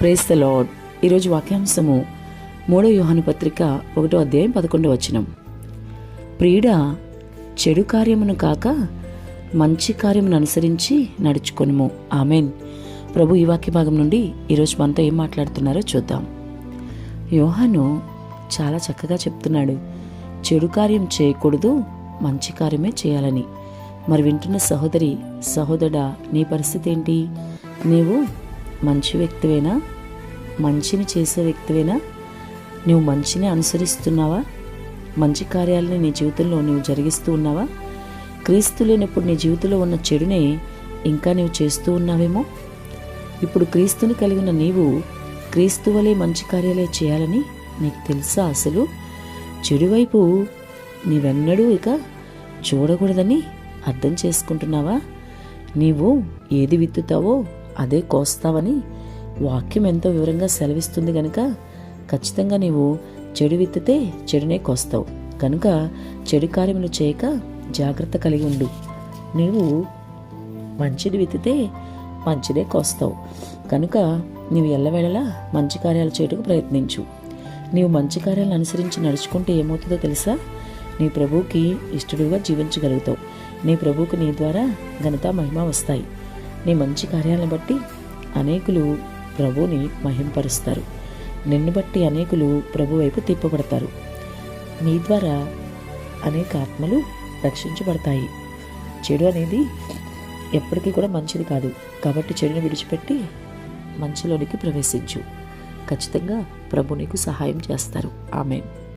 Praise the lord ఈరోజు వాక్యాంశము మూడో యోహాను పత్రిక ఒకటో అధ్యాయం పదకొండు వచనం. ప్రీడ చెడు కార్యమును కాక మంచి కార్యమును అనుసరించి నడుచుకొనుము. ఆమెన్. ప్రభు ఈ వాక్య భాగం నుండి ఈరోజు మనతో ఏం మాట్లాడుతున్నారో చూద్దాం. యోహాను చాలా చక్కగా చెప్తున్నాడు. చెడు కార్యం చేయకూడదు మంచి కార్యమే చేయాలని. మరి వింటున్న సహోదరి సహోదరుడా నీ పరిస్థితి ఏంటి? నీవు మంచి వ్యక్తివేనా? మంచిని చేసే వ్యక్తివేనా? నువ్వు మంచిని అనుసరిస్తున్నావా? మంచి కార్యాలని నీ జీవితంలో నువ్వు జరిగిస్తూ ఉన్నావా? క్రీస్తు లేనప్పుడు నీ జీవితంలో ఉన్న చెడునే ఇంకా నువ్వు చేస్తూ ఉన్నావేమో? ఇప్పుడు క్రీస్తుని కలిగిన నీవు క్రీస్తు వలె మంచి కార్యాలే చేయాలని నీకు తెలుసా అసలు? చెడువైపు నీవెన్నడూ ఇక చూడకూడదని అర్థం చేసుకుంటున్నావా? నీవు ఏది విత్తుతావో అదే కోస్తావని వాక్యం ఎంతో వివరంగా సెలవిస్తుంది గనుక ఖచ్చితంగా నీవు చెడు విత్తితే చెడునే కోస్తావు. కనుక చెడు కార్యములు చేయక జాగ్రత్త కలిగి ఉండు. నీవు మంచిది విత్తితే మంచిదే కోస్తావు. కనుక నీవు ఎల్లవేళలా మంచి కార్యాలు చేయటకు ప్రయత్నించు. నీవు మంచి కార్యాలను అనుసరించి నడుచుకుంటే ఏమవుతుందో తెలుసా? నీ ప్రభువుకి ఇష్టడుగా జీవించగలుగుతావు. నీ ప్రభువుకి నీ ద్వారా ఘనత మహిమ వస్తాయి. నీ మంచి కార్యాలను బట్టి అనేకులు ప్రభువుని మహింపరుస్తారు. నిన్ను బట్టి అనేకులు ప్రభు వైపు తిప్పబడతారు. నీ ద్వారా అనేక ఆత్మలు రక్షించబడతాయి. చెడు అనేది ఎప్పటికీ కూడా మంచిది కాదు. కాబట్టి చెడుని విడిచిపెట్టి మంచిలోనికి ప్రవేశించు. ఖచ్చితంగా ప్రభు నీకు సహాయం చేస్తారు. ఆమె